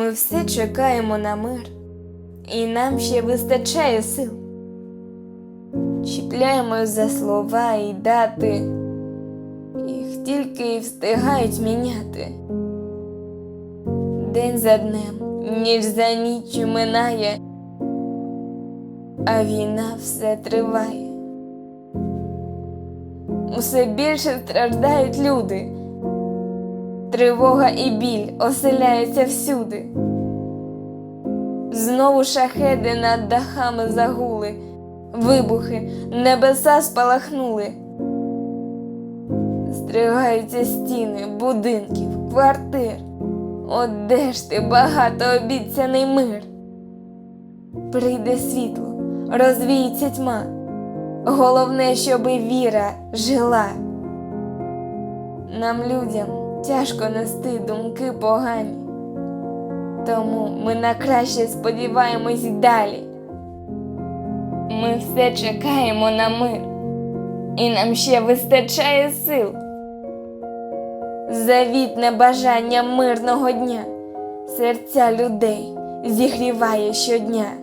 Ми все чекаємо на мир, і нам ще вистачає сил. Чіпляємось за слова і дати, їх тільки й встигають міняти. День за днем, ніч за ніччю минає, а війна все триває. Усе більше страждають люди. Тривога і біль оселяються всюди. Знову шахеди над дахами загули, вибухи, небеса спалахнули. Стригаються стіни будинків, квартир. От де ж ти багатообіцяний мир? Прийде світло, розвіється тьма. Головне, щоби віра жила. Нам, людям, тяжко нести думки погані, тому ми на краще сподіваємось далі. Ми все чекаємо на мир, і нам ще вистачає сил. Завітне бажання мирного дня серця людей зігріває щодня.